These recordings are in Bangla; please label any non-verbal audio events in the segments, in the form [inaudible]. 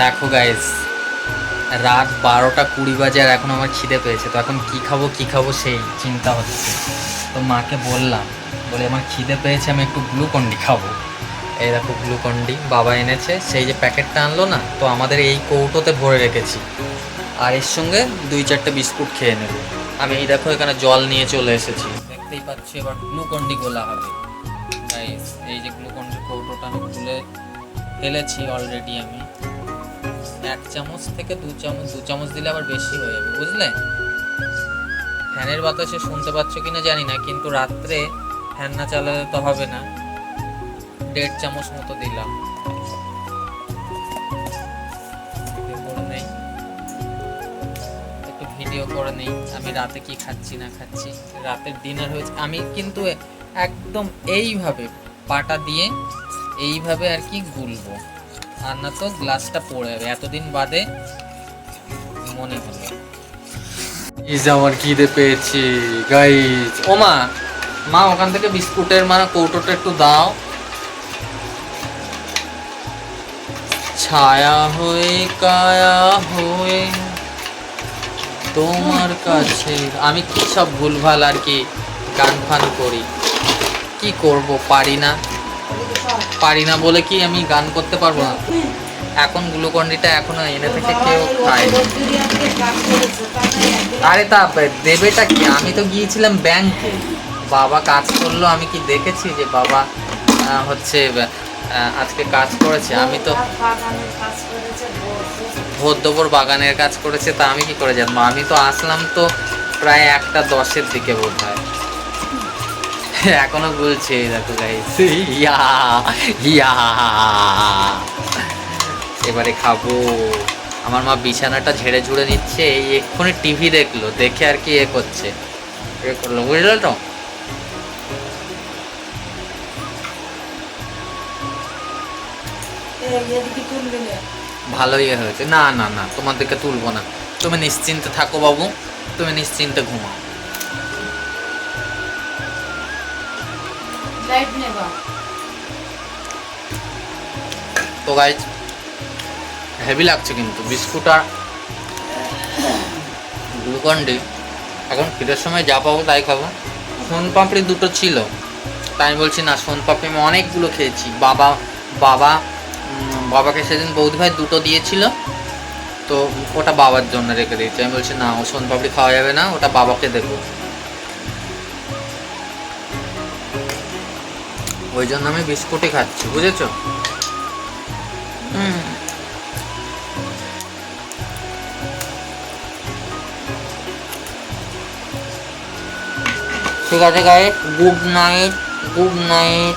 দেখো গাইস রাত বারোটা কুড়ি বাজে আর এখন আমার খিদে পেয়েছে। তো এখন কি খাব কি খাব সেই চিন্তা হচ্ছে। তো মাকে বললাম, বলে আমার খিদে পেয়েছে, আমি একটু গ্লুকন্ডি খাব। এই দেখো, গ্লুকন্ডি বাবা এনেছে, সেই যে প্যাকেটটা আনলো না, তো আমাদের এই কৌটোতে ভরে রেখেছি। আর এর সঙ্গে দুই চারটে বিস্কুট খেয়ে নেব। আমি এই দেখো, এখানে জল নিয়ে চলে এসেছি। দেখতেই পাচ্ছি, এবার গ্লুকন্ডি গোলা হবে। এই যে গ্লুকন্ডির কৌটোটা আমি খুলে ফেলেছি অলরেডি আমি। এক চামচ থেকে দু চামচ দু চামচ দিলে আবার বেশি হয়ে যাবে, বুঝলে? ফ্যানের বাতাসে শুনতে পাচ্ছ কিনা জানি না, কিন্তু রাত্রে ফ্যান না চালালে তো হবে না। দেড় চামচ মতো দিলাম। একটু ভিডিও করে নেই, আমি রাতে কি খাচ্ছি না খাচ্ছি, রাতের ডিনার হয়েছে। আমি কিন্তু একদম এইভাবে পাটা দিয়ে এইভাবে আর কি গুলবো। আর না তো গ্লাসটা পড়ে যাবে। এতদিন বাদে মনে হলো। ইজ আমার খিদে পেয়েছি গাইজ ও মা মা ওখান থেকে বিস্কুটের মানে কৌটোটা একটু দাও। ছায়া হয়ে কায়া হয়ে তোমার কাছে। আমি কি সব ভুলভাল আর কি গান ফান করি? কি করব পারি না। পারি না বলে কি আমি গান করতে পারব না? এখন গ্লুকন্ডিটা এখনও এনে থেকে কেউ খায় আরে তা দেবেটা কি? আমি তো গিয়েছিলাম ব্যাংকে বাবা কাজ করল, আমি কি দেখেছি যে বাবা হচ্ছে আজকে কাজ করেছে। আমি তো ভোদ্যবর বাগানের কাজ করেছে, তা আমি কি করে জানব? আমি তো আসলাম তো প্রায় একটা দশের দিকে বোধ হয় [laughs] এখনও বলছে দেখো গাইস ইয়া ইয়া। এবারে খাব। আমার মা বিছানাটা ঝেড়ে ঝুড়ে নিচ্ছে এই এক্ষুনি টিভি দেখল দেখে আর কি এ করছে। এ করল বুঝলে তো? ভালোই হয়েছে। না না না তোমাদেরকে তুলবো না। তুমি নিশ্চিন্তে থাকো বাবু তুমি নিশ্চিন্তে ঘুমাও। তো গাইজ হেভি লাগছে কিন্তু। বিস্কুট আর গ্লুকন্ডি এখন ফিরের সময় যা পাবো তাই খাব। সোন পাপড়ি দুটো ছিল। তাই আমি বলছি, না, সোন পাপড়ি আমি অনেকগুলো খেয়েছি। বাবা বাবা বাবাকে সেদিন বৌদি ভাই দুটো দিয়েছিল। তো ওটা বাবার জন্য রেখে দিয়েছি। আমি বলছি, না, ও সোন পাপড়ি খাওয়া যাবে না, ওটা বাবাকে দেবো। ওই জন্য আমি বিস্কুটই খাচ্ছি বুঝেছ? হুম। ঠিক আছে গায়ে good night good night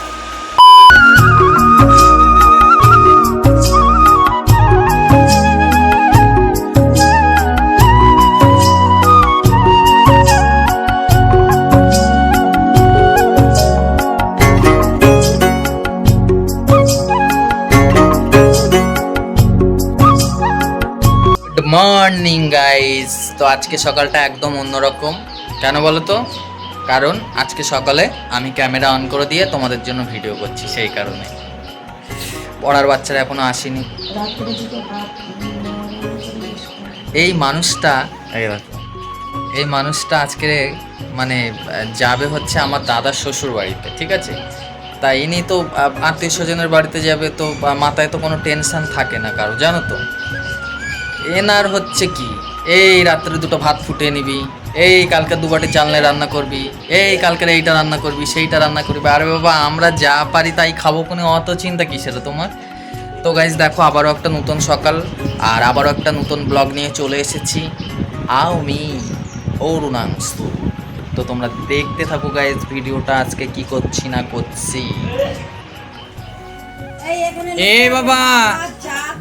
morning guys তো আজকে সকালটা একদম অন্যরকম। কেন বলো তো কারণ আজকে সকালে আমি ক্যামেরা অন করে দিয়ে তোমাদের জন্য ভিডিও করছি, সেই কারণে। পড়ার বাচ্চারা এখনও আসেনি। এই মানুষটা এই মানুষটা আজকে মানে যাবে হচ্ছে আমার দাদার শ্বশুর বাড়িতে, ঠিক আছে? তাই ইনি তো আত্মীয় স্বজনের বাড়িতে যাবে, তো মাথায় তো কোনো টেনশন থাকে না কারও, জানো তো? এনার হচ্ছে কি? এই রাত্রে দুটো ভাত ফুটিয়ে নিবি এই কালকে দুবাটি চালনে রান্না করবি এই কালকের এইটা রান্না করবি সেইটা রান্না করবি। আরে বাবা আমরা যা পারি তাই খাব কোনো অত চিন্তা কিসের তোমার? তো গাইজ দেখো আবারও একটা নতুন সকাল আর আবারও একটা নতুন ব্লগ নিয়ে চলে এসেছি। আমি অরুণাংশু তো তোমরা দেখতে থাকো গাইজ ভিডিওটা আজকে কি করছি না করছি। এ বাবা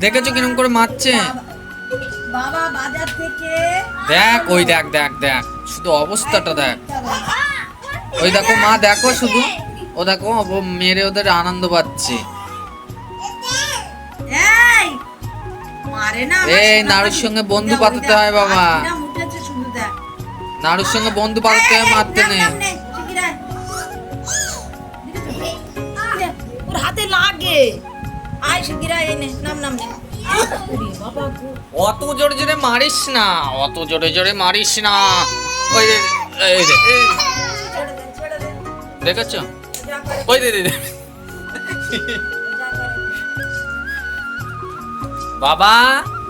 দেখেছ কিরম করে মারছে? বাবা বাজার থেকে দেখ ওই দেখ দেখ দেখ। শুধু অবস্থাটা দেখ। ওই দেখো মা দেখো শুধু। ও দেখো মেরে ওদের আনন্দ পাচ্ছে। এই নাড়ুর সঙ্গে বন্ধু পাতাতে হয় বাবা। নাড়ুর সঙ্গে বন্ধু পাতাতে হয় মারতে নেই। ওর হাতে লাগে। আয় শিগগির আয়, এই নে, নাম নাম। নে অত জোরে জোরে মারিস না, অত জোরে জোরে মারিস না। ওই এই করে ওই দে বাবা,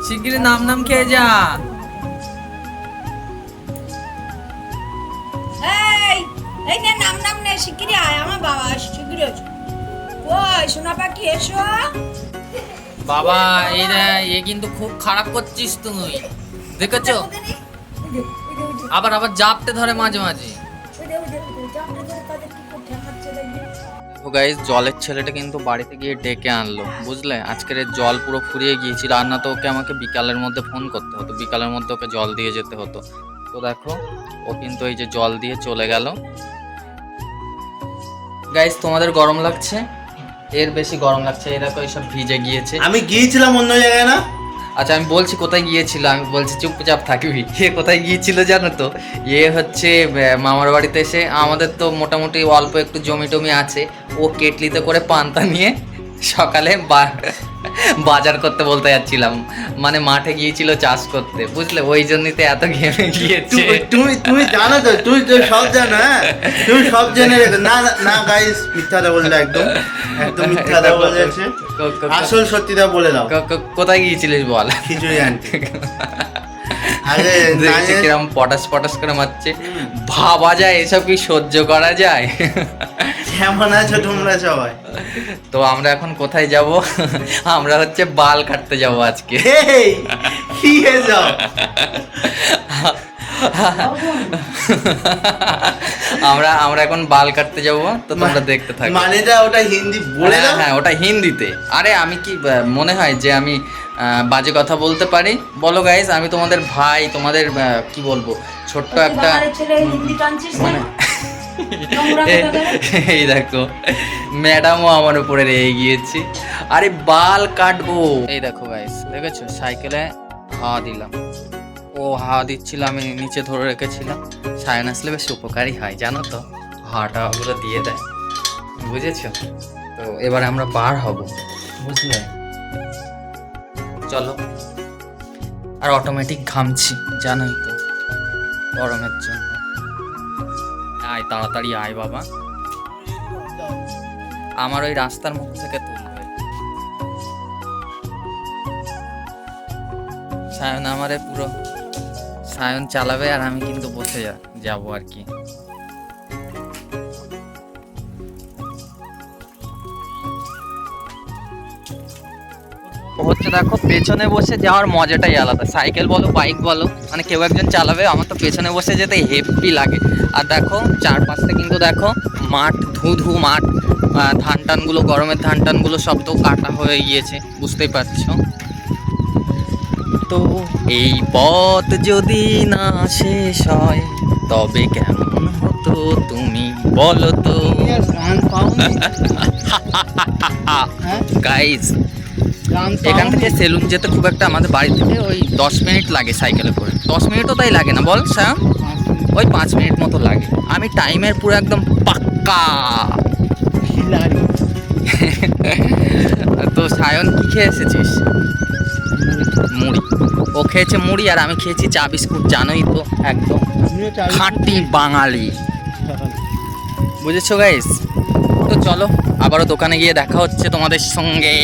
শিগগিরই নাম নাম খেয়ে যা। এই নাম নাম নে শিগগিরি আয়, আমার বাবা শিগগিরি ওই, সোনা পাখি, এসো। বাবা রে এ কিন্তু খুব খারাপ করছিস তুই। দেখেছ? আবার আবার জাপতে ধরে মাঝে মাঝে? ও গাইস জলের ছেলেটা কিন্তু বাড়িতে গিয়ে ডেকে আনলো, বুঝলে? আজকের জল পুরো ফুরিয়ে গিয়েছিল, আর না তো ওকে আমাকে বিকালের মধ্যে ফোন করতে হতো, বিকালের মধ্যে ওকে জল দিয়ে যেতে হতো। তো দেখো, ও কিন্তু এই যে জল দিয়ে চলে গেল। গাইস তোমাদের গরম লাগছে? এর বেশি গরম লাগছে এরা তো এইসব ভিজে গিয়েছে। আমি গিয়েছিলাম অন্য জায়গায় না? আচ্ছা আমি বলছি কোথায় গিয়েছিল আমি বলছি চুপচাপ থাকবি। এ কোথায় গিয়েছিল জানো তো? এ হচ্ছে মামার বাড়িতে এসে আমাদের তো মোটামুটি অল্প একটু জমি টমি আছে ও কেটলিতে করে পান্তা নিয়ে সকালে বাজার করতে বলতে যাচ্ছিলাম। মানে মাঠে গিয়েছিল চাষ করতে। বুঝলে? ওই জন্যই তো এত ঘেমে গিয়েছে। তুমি তুমি তুমি জানো তো তুই তো সব জানো হ্যাঁ? তুমি সব জেনে রেখো না না, গাইস মিথ্যাটা বললে একদম। একদম মিথ্যাটা ক- ক- আসল সত্যিটা বলে দাও। কোথায় গিয়েছিলিস বল? খিচুড়ি আনতে। কিরম পটাশ পটাশ করে মারছে। ভাবা যায় এসব কি সহ্য করা যায়? কেমন আছো তোমরা সবাই? তো আমরা এখন কোথায় যাব? আমরা হচ্ছে বাল কাটতে যাব আজকে। কি আমরা আমরা এখন বাল কাটতে যাব তো তোমরা দেখতে থাকো। মানেটা ওটা হিন্দি বলে হ্যাঁ, দাও। হ্যাঁ ওটা হিন্দিতে। আরে আমি কি মনে হয় যে আমি বাজে কথা বলতে পারি? বলো গাইস আমি তোমাদের ভাই তোমাদের কি বলব ছোট্ট একটা হিন্দি এই দেখো ম্যাডামও আমার উপরে রেগে গিয়েছে। আরে বাল কাটবো। এই দেখো গাইস দেখেছ? সাইকেলে হাওয়া দিলাম। ও হাওয়া দিচ্ছিল আমি নিচে ধরে রেখেছিলাম। সায়ন আসলে বেশ উপকারী হয় জানো তো? হাওয়া টাওয়াগুলো দিয়ে দেয়। বুঝেছ? তো এবারে আমরা বার হব বুঝলে? চলো। আর অটোমেটিক ঘামছি জানোই তো গরমের জন্য। তাড়াতাড়ি আয় বাবা। আমার ওই রাস্তার মুখ থেকে তুলবে সায়ন আমারে পুরো সায়ন চালাবে আর আমি কিন্তু বসে যাব আর কি। হচ্ছে দেখো পেছনে বসে যাওয়ার মজাটাই আলাদা। সাইকেল বলো বাইক বলো মানে কেউ একজন চালাবে আমার তো পেছনে বসে যেতে হেভি লাগে। আর দেখো চারপাশটা কিন্তু দেখো মাঠ ধু ধু মাঠ ধান টানগুলো গরমের ধান টানগুলো সব তো কাটা হয়ে গিয়েছে বুঝতেই পারছ? তো এই পথ যদি না শেষ হয় তবে কেমন হতো তুমি বলো তো? গাইজ [laughs] এখান থেকে সেলুন যেতে খুব একটা আমাদের বাড়ি থেকে ওই দশ মিনিট লাগে সাইকেলে করে। দশ মিনিটও তাই লাগে না বল স্যার ওই পাঁচ মিনিট মতো লাগে। আমি টাইমের পুরো একদম পাক্কা। [laughs] তো সায়ন কি খেয়ে এসেছিস? মুড়ি। ও খেয়েছে মুড়ি আর আমি খেয়েছি চা বিস্কুট জানোই তো একদম। খাঁটি বাঙালি। বুঝেছ গাইস তো চলো আবারও দোকানে গিয়ে দেখা হচ্ছে তোমাদের সঙ্গে।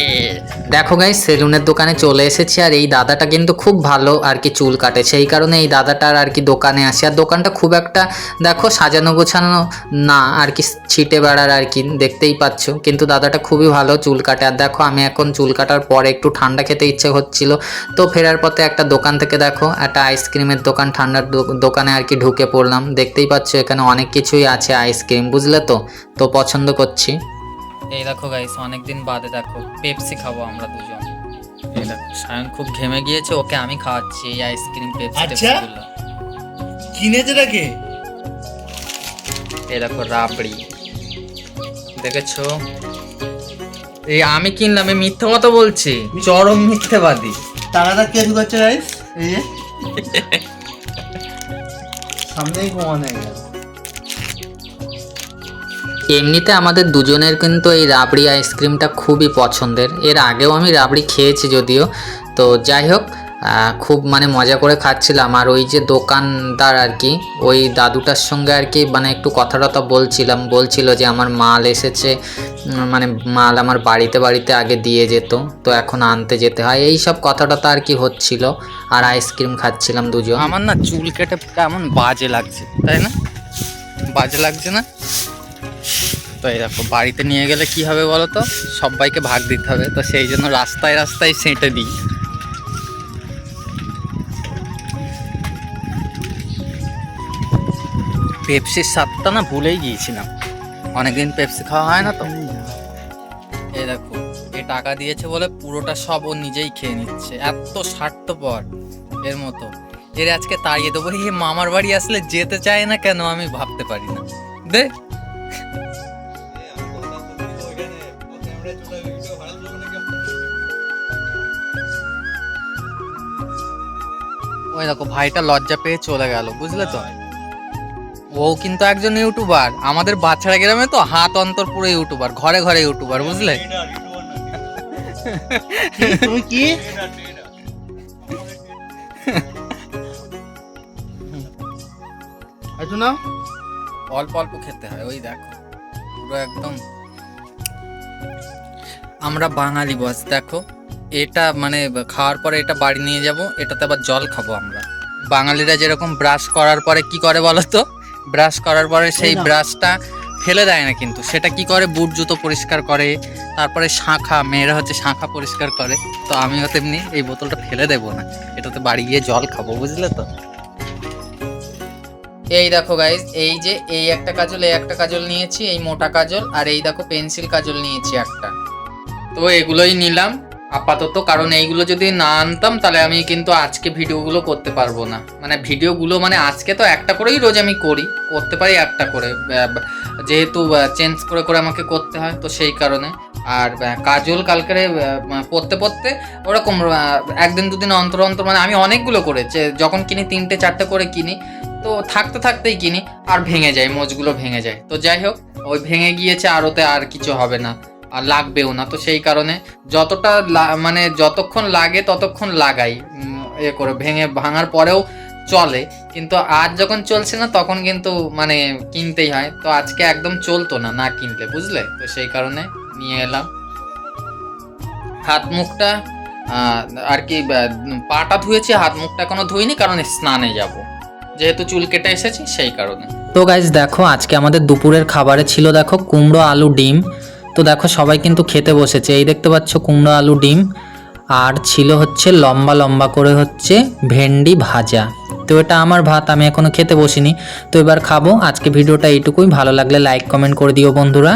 দেখো গাই সেলুনের দোকানে চলে এসেছি আর এই দাদাটা কিন্তু খুব ভালো আর কি চুল কাটে সেই কারণে এই দাদাটার আর কি দোকানে আসি। আর দোকানটা খুব একটা, দেখো সাজানো গোছানো না, আর কি ছিটে বেড়ার আর কি, দেখতেই পাচ্ছ। কিন্তু দাদাটা খুবই ভালো চুল কাটে। আর দেখো, আমি এখন চুল কাটার পরে একটু ঠান্ডা খেতে ইচ্ছে হচ্ছিল। তো ফেরার পথে একটা দোকান থেকে দেখো, একটা আইসক্রিমের দোকান, ঠান্ডার দোকানে আর কি ঢুকে পড়লাম। দেখতেই পাচ্ছ এখানে অনেক কিছুই আছে আইসক্রিম, বুঝলে তো? তো পছন্দ করছি। এই দেখো গাইস অনেকদিন বাদে দেখো পেপসি খাব আমরা দুজন। এই দেখো সায়ন খুব ঘেমে গিয়েছে ওকে আমি খাওয়াচ্ছি এই আইসক্রিম পেপসি আচ্ছা। কিনেছে নাকি এই দেখো রাবড়ি। দেখেছ? এই আমি কিনলাম এই মিথ্যা কথা বলছি। চরম মিথ্যেবাদী। টাকাটা কে ঢুকাচ্ছে গাইস এই [laughs] সামনেই ঘুমানো এমনিতে আমাদের দুজনের কিন্তু এই রাবড়ি আইসক্রিমটা খুবই পছন্দের। এর আগেও আমি রাবড়ি খেয়েছি যদিও। তো যাই হোক খুব মানে মজা করে খাচ্ছিলাম। আর ওই যে দোকানদার আর কি, ওই দাদুটার সঙ্গে আর কি মানে একটু কথা টথা বলছিলাম। বলছিল যে আমার মাল এসেছে মানে মাল আমার বাড়িতে বাড়িতে আগে দিয়ে যেত। তো এখন আনতে যেতে হয়। এই সব কথা টথা আর কি হচ্ছিল। আর আইসক্রিম খাচ্ছিলাম দুজন। আমার না চুল কেটে কেমন বাজে লাগছে, তাই না? বাজে লাগছে না? তো এই দেখো, বাড়িতে নিয়ে গেলে কি হবে বলো তো সবাইকে ভাগ দিতে হবে, তো সেই জন্য রাস্তায় রাস্তায় সেঁটে দিই। পেপসির স্বাদটা না ভুলেই গিয়েছিলাম। অনেকদিন পেপসি খাওয়া হয় না তো। এই দেখো, এ টাকা দিয়েছে বলে পুরোটা সব ও নিজেই খেয়ে নিচ্ছে। এত স্বার্থপর এর মতো। এর আজকে তাড়িয়ে দেবো। এই মামার বাড়ি আসলে যেতে চায় না কেন আমি ভাবতে পারি না। দে। ওই দেখো ভাইটা লজ্জা পেয়ে চলে গেল বুঝলে তো? ও কিন্তু একজন ইউটিউবার আমাদের বাচ্চারা গ্রামে তো হাত অন্তর পুরো ইউটিউবার ঘরে ঘরে ইউটিউবার বুঝলে? তুমি কি? না অল্প অল্প খেতে হয় ওই দেখো পুরো একদম। আমরা বাঙালি বস দেখো। এটা মানে খাওয়ার পরে এটা বাড়ি নিয়ে যাব এটাতে আবার জল খাব আমরা। বাঙালিরা যেরকম ব্রাশ করার পরে কি করে বলো তো ব্রাশ করার পরে সেই ব্রাশটা ফেলে দেয় না কিন্তু। সেটা কি করে? বুট জুতো পরিষ্কার করে তারপরে শাঁখা মেয়েরা হচ্ছে শাঁখা পরিষ্কার করে। তো আমিও তেমনি এই বোতলটা ফেলে দেবো না। এটাতে বাড়ি গিয়ে জল খাব বুঝলে তো? এই দেখো গাইজ এই যে এই একটা কাজল এই একটা কাজল নিয়েছি এই মোটা কাজল আর এই দেখো পেন্সিল কাজল নিয়েছি একটা। তো এগুলোই নিলাম। আপাতত, কারণ এইগুলো যদি না আনতাম, তাহলে আমি কিন্তু আজকে ভিডিওগুলো করতে পারব না। মানে ভিডিওগুলো মানে আজকে তো একটা করেই রোজ আমি করি, করতে পারি একটা করে। যেহেতু চেঞ্জ করে করে আমাকে করতে হয়, তো সেই কারণে। আর কাজল কালকে পড়তে পড়তে ওরকম একদিন, দুদিন অন্তর অন্তর মানে আমি অনেকগুলো করে যখন কিনি, তিনটে, চারটে করে কিনি, তো থাকতে, থাকতেই কিনি, আর ভেঙে যায়, মোজগুলো ভেঙে যায়। তো যাই হোক, ওই ভেঙে গিয়েছে, আরোতে আর কিছু হবে না। আর লাগবেও না। তো সেই কারণে যতটা মানে যতক্ষণ লাগে ততক্ষণ লাগাই এ করে ভেঙে ভাঙার পরেও চলে। কিন্তু আজ যখন চলছে না তখন কিন্তু মানে কিনতেই হয়। তো আজকে একদম চলতো না না কিনলে, বুঝলে? তো সেই কারণে নিয়ে এলাম। হাত মুখটা আর কি পাটা ধুয়েছি হাত মুখটা এখনও ধুইনি, কারণ স্নানে যাব। যেহেতু চুল কেটে এসেছি, সেই কারণে। তো গাইজ দেখো, আজকে আমাদের দুপুরের খাবারে ছিল, দেখো, কুমড়ো, আলু, ডিম তো দেখো সবাই কিন্তু খেতে বসেছে। এই দেখতে পাচ্ছ কুমড়ো আলু ডিম। আর ছিল হচ্ছে লম্বা লম্বা করে হচ্ছে ভেন্ডি ভাজা। তো এটা আমার ভাত, আমি এখনও খেতে বসিনি। তো এবার খাব। আজকে ভিডিওটা এইটুকুই। ভালো লাগলে লাইক কমেন্ট করে দিও বন্ধুরা।